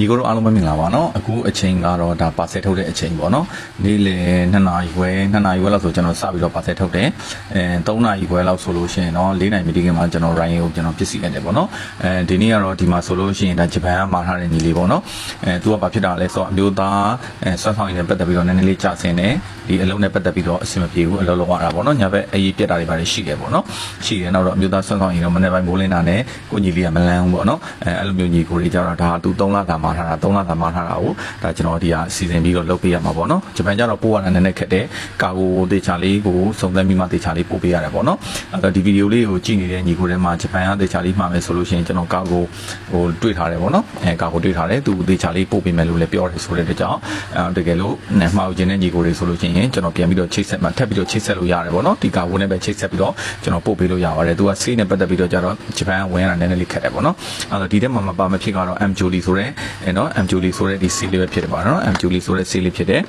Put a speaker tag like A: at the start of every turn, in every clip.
A: ညီကိုတို့အားလုံးပဲမင်္ဂလာပါနော်အခုအချိန်ကတော့ဒါပါဆယ်ထုတ်တဲ့အချိန်ပေါ့နော်နေ့လယ်2နာရီခွဲ2နာရီခွဲလောက်ဆိုကျွန်တော်စပြီးတော့ပါဆယ်ထုတ်တယ်အဲ3နာရီခွဲလောက်ဆိုလို့ရှိရင်တော့4နာရီမီတီကမှာကျွန်တော် Ryan ကိုကျွန်တော်ပြည့်စည်လိုက်တယ်ပေါ့နော်အဲဒီနေ့ကတော့ဒီမှာဆိုလို့ရှိရင်ဒါဂျပန်ကမှာထားတဲ့ညီလေးပေါ့နော်အဲသူကဘာဖြစ်တာလဲဆိုတော့အမျိုးသားအဲဆွမ်းဆောင်ရည်နဲ့ပတ်သက်ပြီးတော့နည်းနည်းလေးကြာဆင်းတယ်ဒီအလုံးနဲ့ပတ်သက်ပြီးတော့အဆင်မပြေဘူးအလုံးလုံးရတာပေါ့နော်ညာဘက်အရေးပြက်တာတွေပါတယ်ရှိတယ်ပေါ့နော်ရှိတယ်နောက်တော့အမျိုးသားဆွမ်းဆောင်ရည်တော့မနေ့ပိုင်းမိုးလင်းတာနဲ့ကိုညီလေးကမလန်းဘူးပေါ့နော်အဲအဲ့လိုမျိုးညီကိုတွေကြတော့ဒါသူ3လသာမှာထားတာ3လသာမှာထားတာကိုဒါကျွန်တော်ဒီဟာစီစဉ်ပြီးတော့လုပ်ပေးရမှာပေါ့နော်ဂျပန်ကျတော့ပို့ရတာနည်းနည်းခက်တယ်ကာကိုတေချာလေးကိုစုံစမ်းပြီးမှတေချာလေးပို့ပေးရတယ်ပေါ့နော်အဲ့တော့ဒီဗီဒီယိုလေးကိုကြည့်နေတဲ့ညီကိုတွေမှာဂျပန်ကတေချာလေးမှာမယ်ဆိုလို့ရှိရင်ကျွန်တော်ကာကိုဟိုတွေ့ထားတယ်ပေါ့နော်အဲကာကိုတွေ့ထားတယ်သူတေချာလေးပို့ပေးမယ်လို့လည်းပြောတယ်ဆိုတဲ့အတွက်ကြောင့်အဲတကယ်လို့မှားခြင်းတဲ့ညီကိုတွေဆိုလို့ရှိရင်ကျွန်တော်ပြန်ပြီးတော့ချိတ်ဆက်မှထပ်ပြီးတော့ချိတ်ဆက်လို့ရတယ်ပေါ့နော်ဒီကာကိုနဲ့ပဲချိတ်ဆက်ပြီးတော့ကျွန်တော်ပို့ပေးလို့ရပါတယ်သူကဆေးနဲ့ပတ်သက်ပြီးတော့ကျတော့ဂျပန်ကဝင်ရတာနည်းနည်းလေးခက်တယ်ပေါ့နော်အဲ့တော့ဒီထဲမှာမပါမဖြစ်ကတော့ M Julie ဆိုတဲ့အဲနော် M Julie ဆိုတဲ့ဒီဆေးလေးပဲဖြစ်တယ်ပါနော် M Julie ဆိုတဲ့ဆေးလေးဖြစ်တယ်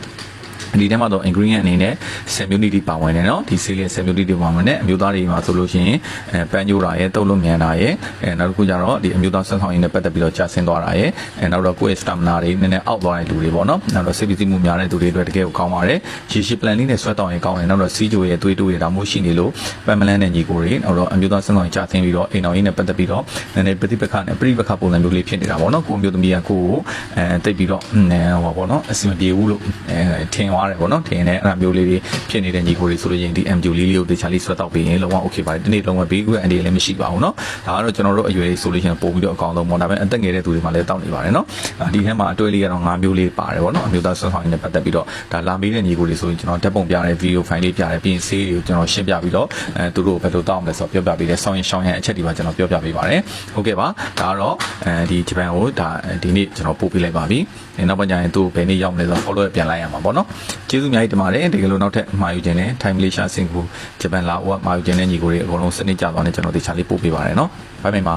A: ဒီထဲမှာတော့ ingredient အနေနဲ့ immunity ပါဝင်တယ်เนาะဒီ celiac immunity ပါဝင်တယ်အမျိုးသားတွေမှာဆိုလို့ရှိရင်အဲပန်းညိုတာရဲ့တုပ်လို့မြန်တာရဲ့အဲနောက်တစ်ခုကျတော့ဒီအမျိုးသားဆွမ်းဆောင်ရည်နဲ့ပတ်သက်ပြီးတော့ကြာဆင်းသွားတာရဲ့အဲနောက်တော့ကိုယ့်ရဲ့ stamina တွေနည်းနည်းအောက်သွားတဲ့လူတွေပေါ့နော်နောက်တော့စိတ်ပစ္စည်းမှုများတဲ့သူတွေအတွက်တကယ်ကိုကောင်းပါတယ်ရေရှည် plan လေးနဲ့ဆွဲတောင်းရင်ကောင်းတယ်နောက်တော့စီးကြိုရဲ့သွေးတိုးရဲ့ဒါမှရှိနေလို့ပန်းမလန်းတဲ့ညီကိုတွေနောက်တော့အမျိုးသားဆွမ်းဆောင်ရည်ကြာဆင်းပြီးတော့အိမ်တော်ရင်းနဲ့ပတ်သက်ပြီးတော့နည်းနည်းပฏิပက္ခနဲ့ပြိပက္ခပုံစံမျိုးလေးဖြစ်နေတာပေါ့နော်ကိုအမျိုးသမီးကကိုကိုအဲတိတ်ပြီးတော့အဲဟောပေါ့နော်အဆင်မပြေဘူးလို့အဲထင် င်သွားတယ်ပေါ့နော်ထင်နေအဲ့ဒါမျိုးလေးတွေဖြစ်နေတဲ့ညီကိုတွေဆိုလို့ရင်ဒီ MU လေးလေးကိုတေချာလေးဆွဲတော့ပြီးရင်လုံးဝ okay ပါတယ်ဒီနေ့လုံးဝဘေးကအန်ဒီလည်းမရှိပါဘူးနော်ဒါကတော့ကျွန်တော်တို့အရွယ်လေးဆိုလို့ရင်ပို့ပြီးတော့အကောင်းဆုံးပေါ့ဒါပေမဲ့အသက်ငယ်တဲ့သူတွေမှလည်းတောက်နေပါတယ်နော်ဒီထဲမှာအတွဲလေးကတော့၅မျိုးလေးပါတယ်ပေါ့နော်အမျိုးသားဆွမ်းဆောင်ရည်နဲ့ပတ်သက်ပြီးတော့ဒါလာမေးတဲ့ညီကိုတွေဆိုရင်ကျွန်တော်ဓာတ်ပုံပြတယ်ဗီဒီယိုဖိုင်လေးပြတယ်ပြီးရင်ဆေးတွေကိုကျွန်တော်ရှင်းပြပြီးတော့အဲသူတို့ဘယ်လိုတောက်မလဲဆိုတော့ပြောပြပေးတယ်ဆောင်းရင်ရှောင်းရင်အချက်ဒီမှာကျွန်တော်ပြောပြပေးပါတယ်ဟုတ်ကဲ့ပါဒါကတော့အဲဒီဂျပန်ကိုဒါဒီနေ့ကျွန်တော်ပို့ပေးလိုက်ပါပြီနောက်ပိုင်းကျရင်သူဘယ်နေ့ရောက်မလဲဆိုတော့ follow ပြန်လိုက်ရမှာပေါ့နော်ကျေးဇူးအများကြီးတင်ပါတယ်တကယ်လို့နောက်ထပ်မှာယူခြင်းနဲ့ထိုင်းမလေးရှားစင်ကာပူဂျပန်လာအိုကမှာယူခြင်းနဲ့ညီကိုတွေအကုန်လုံးစနစ်ကြသွားနေကျွန်တော်တေချာလေးပို့ပေးပါတယ်နော်ဘိုင်ဘိုင်ပါ